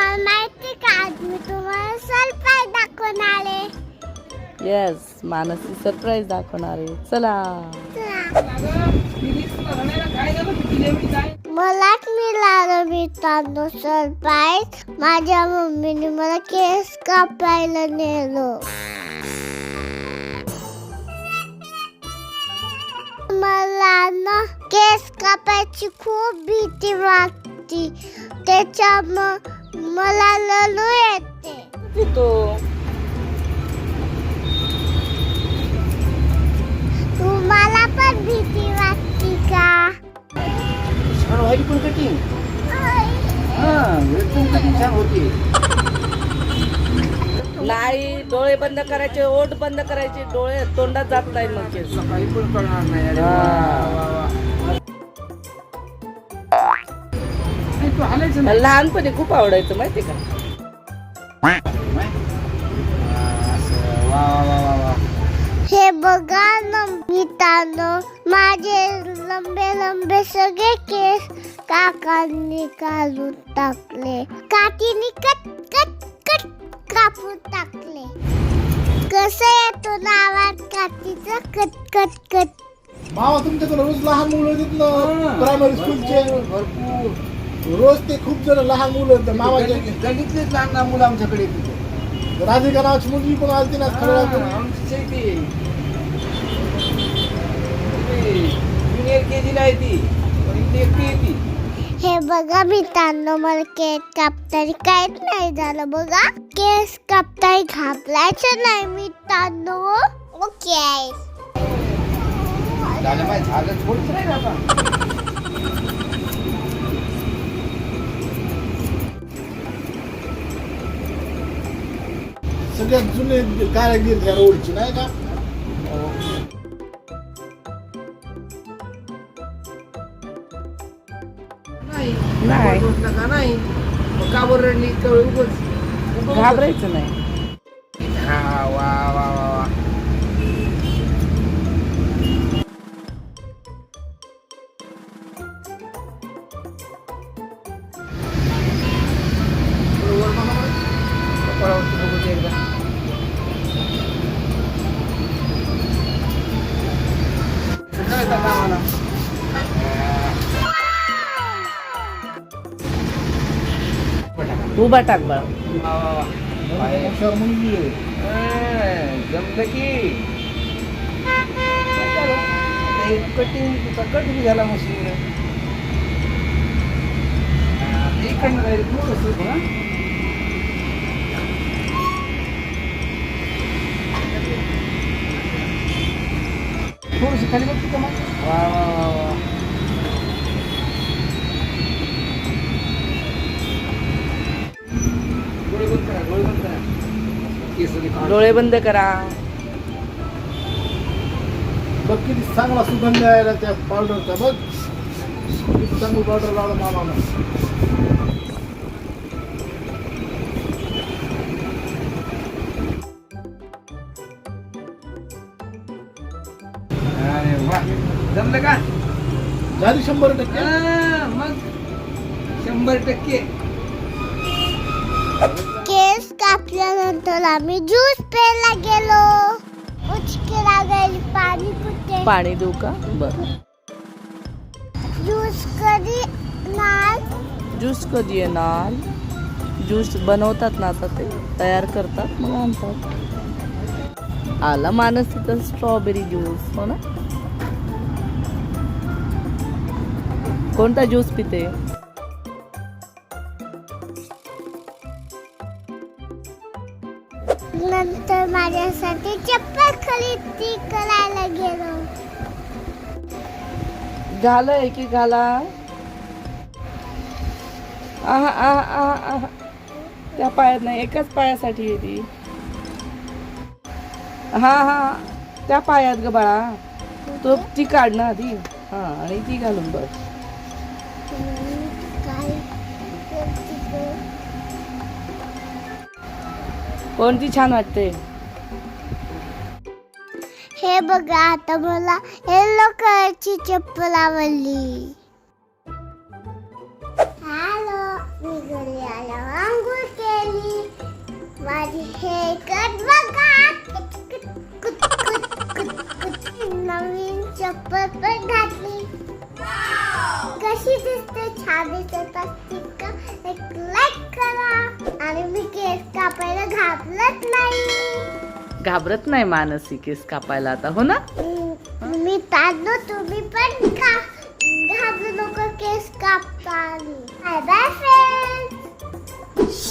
तुम्हाला माहिती का? आज मी तुम्हाला सरप्राईज दाखवणार आहे. येस मानसी सरप्राईज दाखवणार आहे. चला. मलाच मिळालं मित्रांनो सरप्राईज माझ्या मम्मीने मला केस कापायला नेलो. मला ना केस कापायची खूप भीती वाटते. त्याच्यामुळे मला ललू येते. तो. तुम्हाला पण भीती वाटते का? छान व्हायची पण कटिंग हा एकदम कटिंग छान होती. नाही डोळे बंद करायचे ओठ बंद करायचे डोळे तोंडात जात नाही मग. सकाळी पण कळणार नाही लहानपणी खूप आवडायचं माहिती का? हा, बघा ना मित्रांनो माझे लंबे लंबे सगळे केस काकांनी काढून टाकले. काकीने कट कट कट कापून टाकले. कसं येतो ना आवाज काकीचा? Cut cut cut. मावा तुमच्याकडे रोज लहान मुलं येतात. ना प्रायमरी स्कूलचे भरपूर. रोज ते खूप जण लहान मुलं गणित- गणितलेच लहान लहान मुलं आमच्याकडे येत होते. राधिका नावाची मुलगी पण आलती ना हा, खरडा आमचीच आहे ती. ती junior KG ला आहे ती. पण इथे एकटी आहे ती. हे बघा मित्रांनो मला केस कापताना काहीच नाही झालं बघा. केस कापताना घाबरायचं नाही मित्रांनो. ओके झालं थोडंच नाही आता. सगळ्यात जुने कारागीर ह्या रोडची नाही का नाही का नाही मग का बरं रडली वेळ उगाच? घाबरायचं नाही हा वा वा वा वा थोडं वर बघा बरं. कपाळावरती बघू दे एकदा. उभा टाक. हा, जमलं की कटिंग कट बी झाला मशीन इकडनं direct थोडंसं. थोडंसं खाली बघ का मग वा वा वा डोळे बंद करा. बघ किती चांगला सुगंध यायला त्या पावडरचा बघ. किती चांगली पावडर लावला मामानं. अरे वा. जमलं का? झाली शंभर टक्के. हा, मग. शंभर टक्के. केस कापल्यानंतर आम्ही ज्यूस प्यायला गेलो. उचके लागायला पाणी कुठे पाणी देऊ का? बर. ज्यूस कधी नाही ज्यूस कधी येणार? ज्यूस बनवतात ना आता ते. तयार करतात मग आणतात. आला मानस तिथं स्ट्रॉबेरी ज्यूस हो ना? कोणता ज्यूस पिते? खरेदी करायला गेलो. झालंय की घाला आहा आहा आहा आहा. त्या पायात नाही एकाच पायासाठी आहे ती. हा हा. त्या पायात ग बाळा. तो ती काढ ना आधी. हा आणि ती घालून बघ? कोणती छान वाटते बघा आता मला येलो कलरची चप्पल आवडली. हॅलो मी घरी आला आंघोळ केली. माझी हे कट बघा. नवीन चप्पल पण घातली. कशी दिसते? छान दिसत. असते का एक लाईक करा. आणि मी केस कापायला घातलंच नाही. घाबरत नाही मानसी केस कापायला आता हो ना? मी पाहतो तुम्ही पण घाबरू नको केस कापता बाय बाय फ्रेंड्स